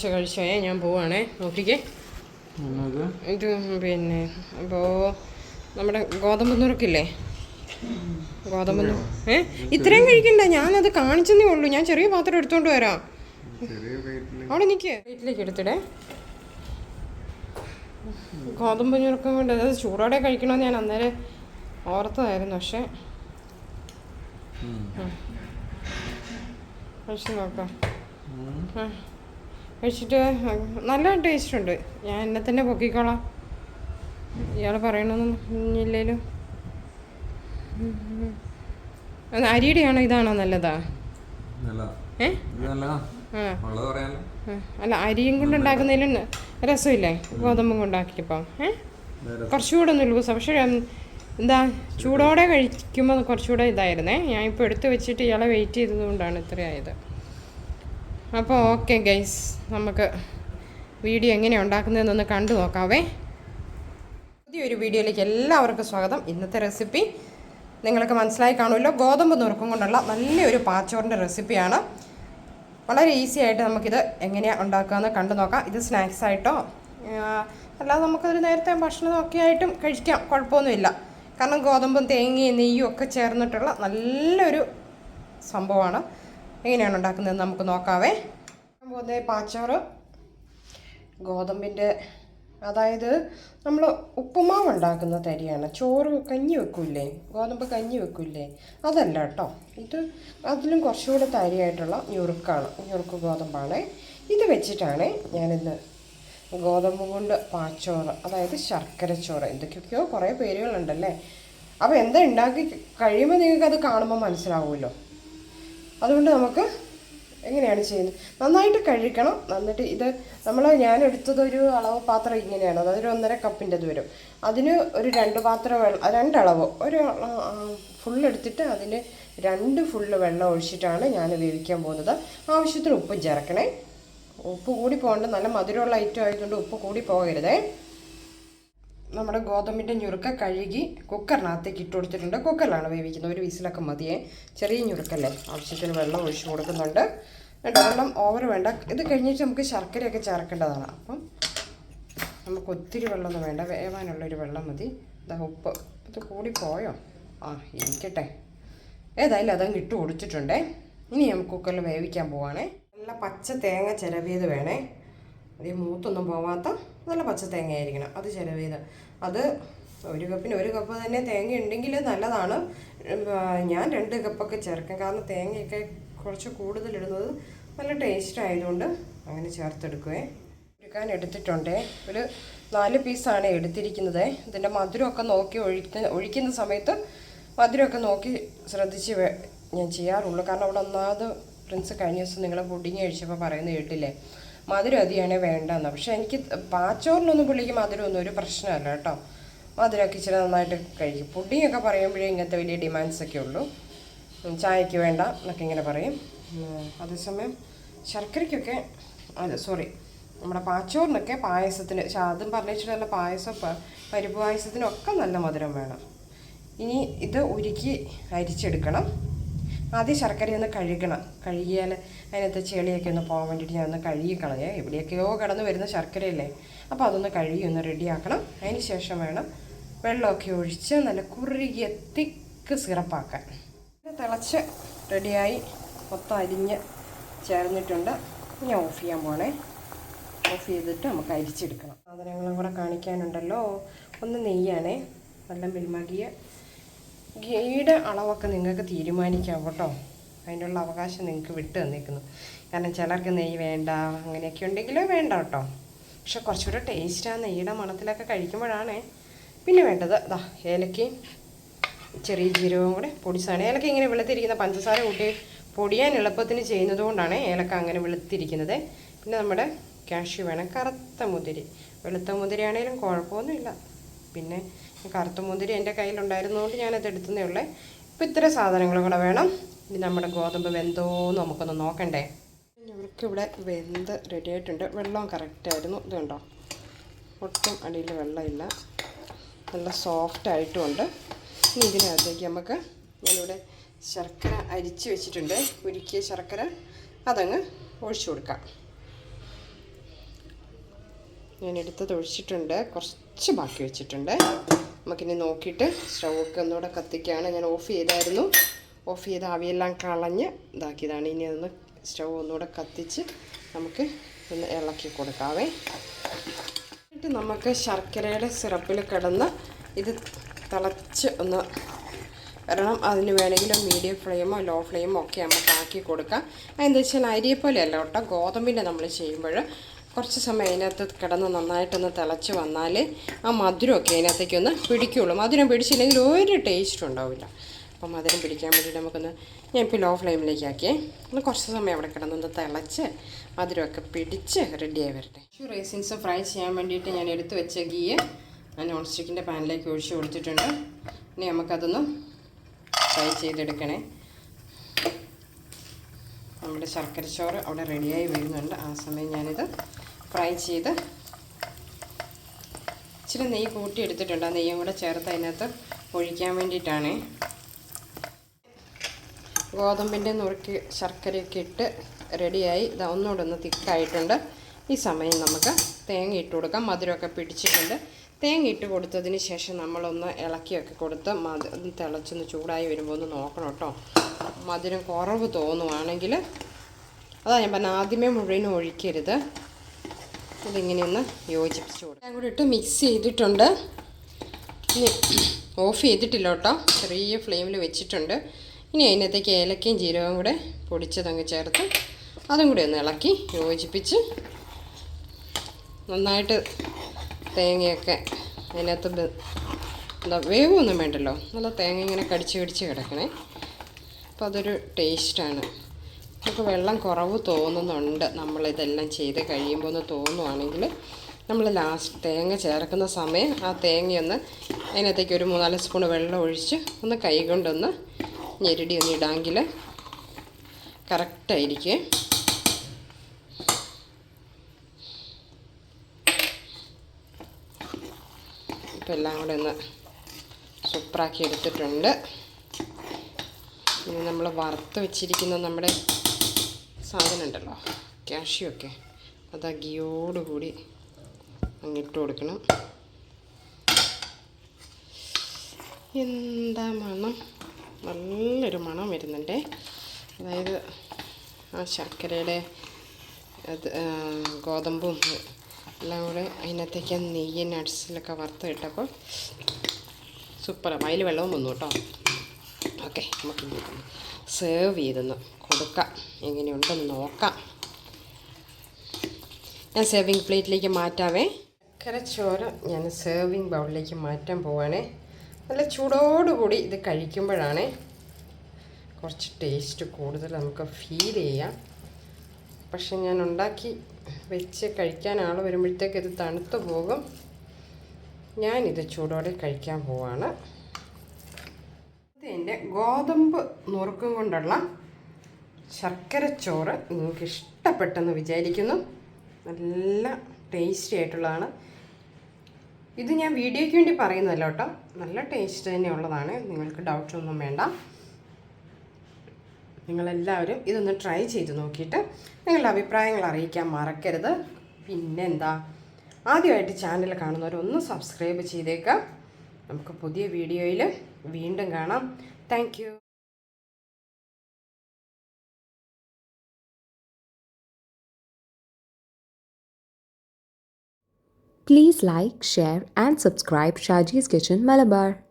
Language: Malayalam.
കഴിച്ചോ കഴിച്ചേ ഞാൻ പോവാണേ. നോക്കിക്കേ. ഇത് പിന്നെ അപ്പോൾ നമ്മുടെ ഗോതമ്പ് നുറുക്കില്ലേ? ഗോതമ്പ് ഏ? ഇത്രയും കഴിക്കണ്ട. ഞാനത് കാണിച്ചെന്നേ ഉള്ളൂ. ഞാൻ ചെറിയ പാത്രം എടുത്തോണ്ട് വരാം. അവിടെ നിൽക്കേ വീട്ടിലേക്ക് എടുത്തിടേ. ഗോതമ്പ് ഞുറുക്കം കൊണ്ട് അതായത് ചൂടോടെ കഴിക്കണമെന്ന് ഞാൻ അന്നേരം ഓർത്തതായിരുന്നു. പക്ഷേ പക്ഷെ നോക്കാം. ആ. കഴിച്ചിട്ട് നല്ല ടേസ്റ്റ് ഉണ്ട്. ഞാൻ എന്നെ തന്നെ പൊക്കിക്കോളാം. ഇയാൾ പറയണമെന്നില്ലേലും അരിയുടെയാണോ? ഇതാണോ നല്ലതാ? ഏ? അല്ല അരിയും കൊണ്ട് ഉണ്ടാക്കുന്നതിലും രസമില്ലേ? ഗോതമ്പും കൊണ്ടാക്കിയപ്പോൾ ഏ? കുറച്ചുകൂടെ ഒന്ന് ലൂസാ. പക്ഷേ എന്താ ചൂടോടെ കഴിക്കുമ്പോൾ കുറച്ചുകൂടെ ഇതായിരുന്നേ. ഞാൻ ഇപ്പോൾ എടുത്തു വെച്ചിട്ട് ഇയാളെ വെയിറ്റ് ചെയ്തത് കൊണ്ടാണ് ഇത്രയായത്. അപ്പോൾ ഓക്കെ ഗൈസ് നമുക്ക് വീഡിയോ എങ്ങനെയാണ് ഉണ്ടാക്കുന്നതെന്നൊന്ന് കണ്ടു നോക്കാവേ. പുതിയൊരു വീഡിയോയിലേക്ക് എല്ലാവർക്കും സ്വാഗതം. ഇന്നത്തെ റെസിപ്പി നിങ്ങൾക്ക് മനസ്സിലായി കാണുമല്ലോ. ഗോതമ്പ് നുറുക്കും കൊണ്ടുള്ള നല്ലൊരു പാച്ചോറിന്റെ റെസിപ്പിയാണ്. വളരെ ഈസി ആയിട്ട് നമുക്കിത് എങ്ങനെയാണ് ഉണ്ടാക്കുകയെന്ന് കണ്ടു നോക്കാം. ഇത് സ്നാക്സ് ആയിട്ടോ അല്ലാതെ നമുക്കൊരു നേരത്തെ ഭക്ഷണമൊക്കെ ആയിട്ടും കഴിക്കാം. കുഴപ്പമൊന്നുമില്ല. കാരണം ഗോതമ്പും തേങ്ങയും നെയ്യും ഒക്കെ ചേർന്നിട്ടുള്ള നല്ലൊരു സംഭവമാണ്. എങ്ങനെയാണ് ഉണ്ടാക്കുന്നത് നമുക്ക് നോക്കാവേ. പോകുന്നത് പാച്ചോറ് ഗോതമ്പിന്റെ അതായത് നമ്മൾ ഉപ്പുമാവ് ഉണ്ടാക്കുന്ന തരിയാണ്. ചോറ് കഞ്ഞി വെക്കൂലേ ഗോതമ്പ് കഞ്ഞി വെക്കൂലേ അതല്ല കേട്ടോ. ഇത് അതിലും കുറച്ചുകൂടെ തരിയായിട്ടുള്ള ഞുറുക്കാണ്. ഞുറുക്ക് ഗോതമ്പാണ്. ഇത് വെച്ചിട്ടാണ് ഞാനിന്ന് ഗോതമ്പ് കൊണ്ട് പാച്ചോറ് അതായത് ശർക്കര ചോറ് എന്തൊക്കെയൊക്കെയോ കുറേ പേരുകളുണ്ടല്ലേ? അപ്പോൾ എന്താ ഉണ്ടാക്കി കഴിയുമ്പോൾ നിങ്ങൾക്ക് അത് കാണുമ്പോൾ മനസ്സിലാവുമല്ലോ. അതുകൊണ്ട് നമുക്ക് എങ്ങനെയാണ് ചെയ്യുന്നത്? നന്നായിട്ട് കഴുകണം. എന്നിട്ട് ഇത് നമ്മൾ ഞാൻ എടുത്തത് ഒരു അളവ് പാത്രം ഇങ്ങനെയാണ്. അതായത് ഒന്നര കപ്പിന്റെത് വരും അതിന് ഒരു രണ്ട് പാത്രം വെള്ളം രണ്ടളവ്. ഒരു ഫുൾ എടുത്തിട്ട് അതിന് രണ്ട് ഫുള്ള് വെള്ളം ഒഴിച്ചിട്ടാണ് ഞാൻ വേവിക്കാൻ പോകുന്നത്. ആവശ്യത്തിന് ഉപ്പ് ചേർക്കണേ. ഉപ്പ് കൂടി പോകേണ്ടത് നല്ല മധുരമുള്ള ഐറ്റം ആയതുകൊണ്ട് ഉപ്പ് കൂടി പോകരുതേ. നമ്മുടെ ഗോതമ്പിന്റെ ഞുറുക്ക കഴുകി കുക്കറിനകത്തേക്ക് ഇട്ട് കൊടുത്തിട്ടുണ്ട്. കുക്കറിലാണ് വേവിക്കുന്നത്. ഒരു വിസിലൊക്കെ മതിയേ. ചെറിയ ഞുറുക്കല്ലേ. ആവശ്യത്തിന് വെള്ളം ഒഴിച്ചു കൊടുക്കുന്നുണ്ട്. കേട്ടോ വെള്ളം ഓവർ വേണ്ട. ഇത് കഴിഞ്ഞിട്ട് നമുക്ക് ശർക്കരയൊക്കെ ചേർക്കേണ്ടതാണ്. അപ്പം നമുക്ക് ഒത്തിരി വെള്ളമൊന്നും വേണ്ട. വേവാനുള്ളൊരു വെള്ളം മതി. ഇതാ ഉപ്പ്. ഇത് കൂടിപ്പോയോ? പോയോ ആ ഇരിക്കട്ടെ. ഏതായാലും അതങ്ങ് ഇട്ട് കൊടുത്തിട്ടുണ്ടേ. ഇനി നമുക്ക് കുക്കറിൽ വേവിക്കാൻ പോവാണേ. നല്ല പച്ച തേങ്ങ ചിരവിയത് വേണേ. അതേ മൂത്തൊന്നും പോവാത്ത നല്ല പച്ച തേങ്ങ ആയിരിക്കണം അത് ചിലവേത് അത് ഒരു കപ്പിന് ഒരു കപ്പ് തന്നെ തേങ്ങ ഉണ്ടെങ്കിൽ നല്ലതാണ്. ഞാൻ രണ്ട് കപ്പൊക്കെ ചേർക്കും. കാരണം തേങ്ങയൊക്കെ കുറച്ച് കൂടുതലിടുന്നത് നല്ല ടേസ്റ്റ് ആയതുകൊണ്ട് അങ്ങനെ ചേർത്തെടുക്കുവേ. എടുക്കാൻ എടുത്തിട്ടുണ്ടേ. ഒരു നാല് പീസാണ് എടുത്തിരിക്കുന്നത്. ഇതിന്റെ മധുരമൊക്കെ നോക്കി ഒഴിക്ക ഒഴിക്കുന്ന സമയത്ത് മധുരമൊക്കെ നോക്കി ശ്രദ്ധിച്ച് ഞാൻ ചെയ്യാറുള്ളൂ. കാരണം അവിടെ ഒന്നാമത് പ്രിൻസ് കഴിഞ്ഞ ദിവസം നിങ്ങളെ പുഡിങ് കഴിച്ചപ്പോൾ പറയുന്നത് കേട്ടില്ലേ? മധുരം അധികമാണ് വേണ്ടെന്ന്. പക്ഷേ എനിക്ക് പാച്ചോറിനൊന്നും പുള്ളിക്ക് മധുരമൊന്നും ഒരു പ്രശ്നമല്ല കേട്ടോ. മധുരമൊക്കെ ഇച്ചിരി നന്നായിട്ട് കഴിക്കും. പുഡിങ്ങൊക്കെ പറയുമ്പോഴേ ഇങ്ങനത്തെ വലിയ ഡിമാൻഡ്സൊക്കെ ഉള്ളൂ. ചായക്ക് വേണ്ട എന്നൊക്കെ ഇങ്ങനെ പറയും. അതേസമയം ശർക്കരയ്ക്കൊക്കെ അതെ സോറി നമ്മുടെ പാച്ചോറിനൊക്കെ പായസത്തിന് പക്ഷെ അതും പറഞ്ഞിട്ടുള്ള പായസം പരിപ്പ് പായസത്തിനൊക്കെ നല്ല മധുരം വേണം. ഇനി ഇത് ഉരുക്കി അരിച്ചെടുക്കണം. ആദ്യം ശർക്കര ഒന്ന് കഴുകണം. കഴുകിയാൽ അതിനകത്ത് ചെളിയൊക്കെ ഒന്ന് പോകാൻ വേണ്ടിയിട്ട് ഞാൻ ഒന്ന് കഴുകി കളയേ എവിടെയൊക്കെയോ കടന്ന് വരുന്ന ശർക്കരയല്ലേ. അപ്പോൾ അതൊന്ന് കഴുകി ഒന്ന് റെഡിയാക്കണം. അതിന് ശേഷം വേണം വെള്ളമൊക്കെ ഒഴിച്ച് നല്ല കുറുകിയ തിക്ക് സിറപ്പാക്കാൻ. തിളച്ച് റെഡിയായി. മൊത്തം അരിഞ്ഞ് ചേർന്നിട്ടുണ്ട്. ഞാൻ ഓഫ് ചെയ്യാൻ പോണേ. ഓഫ് ചെയ്തിട്ട് നമുക്ക് അരിച്ചെടുക്കണം. സാധനങ്ങളും കൂടെ കാണിക്കാനുണ്ടല്ലോ. ഒന്ന് നെയ്യാണേ. നല്ല മിൽമകിയ ഗീയുടെ അളവൊക്കെ നിങ്ങൾക്ക് തീരുമാനിക്കാം കേട്ടോ. അതിനുള്ള അവകാശം നിങ്ങൾക്ക് വിട്ട് തന്നിരിക്കുന്നു കാരണം ചിലർക്ക് നെയ്യ് വേണ്ട അങ്ങനെയൊക്കെ ഉണ്ടെങ്കിൽ വേണ്ട കേട്ടോ. പക്ഷെ കുറച്ചുകൂടെ ടേസ്റ്റാണ് നെയ്യുടെ മണത്തിലൊക്കെ കഴിക്കുമ്പോഴാണ് പിന്നെ വേണ്ടത്. അതാ ഏലക്കയും ചെറിയ ജീരകവും കൂടെ പൊടിച്ചാണ് ഏലക്ക ഇങ്ങനെ വെളുത്തിരിക്കുന്ന പഞ്ചസാര കൂട്ടി പൊടിയാൻ എളുപ്പത്തിന് ചെയ്യുന്നത് കൊണ്ടാണ് ഏലക്ക അങ്ങനെ വെളുത്തിരിക്കുന്നത്. പിന്നെ നമ്മുടെ കാഷ്യൂ വേണം കറുത്ത മുതിരി വെളുത്ത മുതിരി ആണെങ്കിലും കുഴപ്പമൊന്നുമില്ല. പിന്നെ കറുത്ത മുന്തിരി എന്റെ കയ്യിലുണ്ടായിരുന്നതുകൊണ്ട് ഞാനത് എടുത്തതേ ഉള്ളേ. ഇപ്പം ഇത്ര സാധനങ്ങൾ കൂടെ വേണം. ഇനി നമ്മുടെ ഗോതമ്പ് വെന്തോന്ന് നമുക്കൊന്ന് നോക്കണ്ടേ. ഞങ്ങൾക്കിവിടെ വെന്ത് റെഡി ആയിട്ടുണ്ട്. വെള്ളം കറക്റ്റായിരുന്നു ഇത് കണ്ടോ? ഒട്ടും അടിയിൽ വെള്ളമില്ല. നല്ല സോഫ്റ്റ് ആയിട്ടുമുണ്ട്. ഇനി ഇതിനകത്തേക്ക് നമുക്ക് ഞാനിവിടെ ശർക്കര അരിച്ച് വെച്ചിട്ടുണ്ട്. ഉരുക്കിയ ശർക്കര അതങ്ങ് ഒഴിച്ചു കൊടുക്കാം. ഞാൻ എടുത്തത് ഒഴിച്ചിട്ടുണ്ട്. കുറച്ച് ബാക്കി വെച്ചിട്ടുണ്ട്. നമുക്കിനി നോക്കിയിട്ട് സ്റ്റൗക്കെ ഒന്നുകൂടെ കത്തിക്കുകയാണ്. ഞാൻ ഓഫ് ചെയ്തായിരുന്നു. ഓഫ് ചെയ്ത് ആവിയെല്ലാം കളഞ്ഞ് ഇതാക്കിയതാണ്. ഇനി ഒന്ന് സ്റ്റൗ ഒന്നുകൂടെ കത്തിച്ച് നമുക്ക് ഒന്ന് ഇളക്കി കൊടുക്കാവേ. എന്നിട്ട് നമുക്ക് ശർക്കരയുടെ സിറപ്പിൽ കിടന്ന് ഇത് തിളച്ച് ഒന്ന് വരണം. അതിന് വേണമെങ്കിൽ മീഡിയം ഫ്ലെയിമോ ലോ ഫ്ലെയിമോ ഒക്കെ നമുക്ക് ആക്കി കൊടുക്കാം. എന്താ വെച്ചാൽ അരിയെ പോലെയല്ല കേട്ടോ. ഗോതമ്പിന്റെ നമ്മൾ ചെയ്യുമ്പോൾ കുറച്ച് സമയം അതിനകത്ത് കിടന്ന് നന്നായിട്ടൊന്ന് തിളച്ച് വന്നാൽ ആ മധുരമൊക്കെ അതിനകത്തേക്ക് ഒന്ന് പിടിക്കുകയുള്ളൂ മധുരം പിടിച്ചില്ലെങ്കിൽ ഒരു ടേസ്റ്റും ഉണ്ടാവില്ല. അപ്പം മധുരം പിടിക്കാൻ വേണ്ടിയിട്ട് നമുക്കൊന്ന് ഞാൻ ഇപ്പോൾ ലോ ഫ്ലെയിമിലേക്ക് ആക്കിയേ. ഒന്ന് കുറച്ച് സമയം അവിടെ കിടന്നൊന്ന് തിളച്ച് മധുരമൊക്കെ പിടിച്ച് റെഡിയായി വരട്ടെ. റേസിൻസ് ഫ്രൈ ചെയ്യാൻ വേണ്ടിയിട്ട് ഞാൻ എടുത്ത് വെച്ച ഗീ ഞാൻ നോൺ സ്റ്റിക്കിന്റെ പാനിലേക്ക് ഒഴിച്ച് കൊടുത്തിട്ടുണ്ട്. ഇനി നമുക്കതൊന്ന് ഫ്രൈ ചെയ്തെടുക്കണേ. നമ്മുടെ ശർക്കര ചോറ് അവിടെ റെഡിയായി വരുന്നുണ്ട്. ആ സമയം ഞാനിത് ഫ്രൈ ചെയ്ത് ഇച്ചിരി നെയ്യ് കൂട്ടിയെടുത്തിട്ടുണ്ട് ആ നെയ്യും കൂടെ ചേർത്ത് അതിനകത്ത് ഒഴിക്കാൻ വേണ്ടിയിട്ടാണ്. ഗോതമ്പിന്റെ നുറുക്കി ശർക്കരയൊക്കെ ഇട്ട് റെഡിയായി. ഇത് ഒന്നുകൂടെ ഒന്ന് തിക്കായിട്ടുണ്ട്. ഈ സമയം നമുക്ക് തേങ്ങ ഇട്ട് കൊടുക്കാം. മധുരമൊക്കെ പിടിച്ചിട്ടുണ്ട്. തേങ്ങ ഇട്ട് കൊടുത്തതിന് ശേഷം നമ്മളൊന്ന് ഇളക്കിയൊക്കെ കൊടുത്ത് മധു തിളച്ചൊന്ന് ചൂടായി വരുമ്പോൾ ഒന്ന് നോക്കണം കേട്ടോ. മധുരം കുറവ് തോന്നുവാണെങ്കിൽ അതാ ഞാൻ പറഞ്ഞ ആദ്യമേ മുഴുവനും ഒഴിക്കരുത്. ഇതിങ്ങനെ ഒന്ന് യോജിപ്പിച്ച് ഞാൻ കൂടി ഇട്ട് മിക്സ് ചെയ്തിട്ടുണ്ട്. ഓഫ് ചെയ്തിട്ടില്ല കേട്ടോ. ചെറിയ ഫ്ലെയിമിൽ വെച്ചിട്ടുണ്ട്. ഇനി അതിനകത്തേക്ക് ഏലക്കയും ജീരകവും കൂടെ പൊടിച്ചതങ്ങ് ചേർത്ത് അതും കൂടി ഒന്ന് ഇളക്കി യോജിപ്പിച്ച് നന്നായിട്ട് തേങ്ങയൊക്കെ അതിനകത്ത് എന്താ വേവൊന്നും വേണ്ടല്ലോ. നല്ല തേങ്ങ ഇങ്ങനെ കടിച്ച് കടിച്ച് കിടക്കണേ. അപ്പോൾ അതൊരു ടേസ്റ്റാണ് നമുക്ക് വെള്ളം കുറവ് തോന്നുന്നുണ്ട്. നമ്മളിതെല്ലാം ചെയ്ത് കഴിയുമ്പോൾ ഒന്ന് തോന്നുവാണെങ്കിൽ നമ്മൾ ലാസ്റ്റ് തേങ്ങ ചേർക്കുന്ന സമയം ആ തേങ്ങയൊന്ന് അതിനകത്തേക്ക് ഒരു മൂന്നാൽ സ്പൂൺ വെള്ളം ഒഴിച്ച് ഒന്ന് കൈ കൊണ്ടൊന്ന് ഞെരടി ഒന്ന് ഇടാമെങ്കിൽ കറക്റ്റായിരിക്കും. ഇപ്പം എല്ലാം കൂടെ ഒന്ന് സൂപ്പറാക്കി എടുത്തിട്ടുണ്ട്. ഇനി നമ്മൾ വറുത്ത് വെച്ചിരിക്കുന്ന നമ്മുടെ സാധനം ഉണ്ടല്ലോ കാഷ്യൂ ഒക്കെ. അത് അഗിയോടുകൂടി ഗിയോടുകൂടി അങ്ങിട്ട് കൊടുക്കണം. എന്താ മണം? നല്ലൊരു മണം വരുന്നുണ്ട്. അതായത് ആ ശർക്കരയുടെ അത് ഗോതമ്പും എല്ലാം കൂടെ അതിനകത്തേക്ക് നെയ്യ് നട്സിലൊക്കെ വറുത്ത് ഇട്ടപ്പോൾ സൂപ്പറാണ് അതിൽ വെള്ളവും വന്നു കേട്ടോ. ഓക്കെ നമുക്ക് സേർവ് ചെയ്തൊന്ന് കൊടുക്കാം. എങ്ങനെയുണ്ടെന്ന് നോക്കാം. ഞാൻ സേവിങ് പ്ലേറ്റിലേക്ക് മാറ്റാവേ. ചോറ് ഞാൻ സേവിങ് ബൗളിലേക്ക് മാറ്റാൻ പോവാണേ. നല്ല ചൂടോടുകൂടി ഇത് കഴിക്കുമ്പോഴാണ് കുറച്ച് ടേസ്റ്റ് കൂടുതൽ നമുക്ക് ഫീൽ ചെയ്യാം. പക്ഷെ ഞാൻ ഉണ്ടാക്കി വെച്ച് കഴിക്കാൻ ആൾ വരുമ്പോഴത്തേക്ക് ഇത് തണുത്തു പോകും. ഞാനിത് ചൂടോടെ കഴിക്കാൻ പോവാണ്. എന്റെ ഗോതമ്പ് നുറുക്കും കൊണ്ടുള്ള ശർക്കര ചോറ് നിങ്ങൾക്ക് ഇഷ്ടപ്പെട്ടെന്ന് വിചാരിക്കുന്നു. നല്ല ടേസ്റ്റി ആയിട്ടുള്ളതാണ്. ഇത് ഞാൻ വീഡിയോയ്ക്ക് വേണ്ടി പറയുന്നതല്ല കേട്ടോ. നല്ല ടേസ്റ്റ് തന്നെയുള്ളതാണ്. നിങ്ങൾക്ക് ഡൗട്ടൊന്നും വേണ്ട. നിങ്ങളെല്ലാവരും ഇതൊന്ന് ട്രൈ ചെയ്ത് നോക്കിയിട്ട് നിങ്ങളുടെ അഭിപ്രായങ്ങൾ അറിയിക്കാൻ മറക്കരുത്. പിന്നെന്താ ആദ്യമായിട്ട് ചാനൽ കാണുന്നവരൊന്ന് സബ്സ്ക്രൈബ് ചെയ്തേക്കാം. നമുക്ക് പുതിയ വീഡിയോയിൽ വീണ്ടും കാണാം. Thank you. Please like, share, and subscribe Shaji's Kitchen Malabar.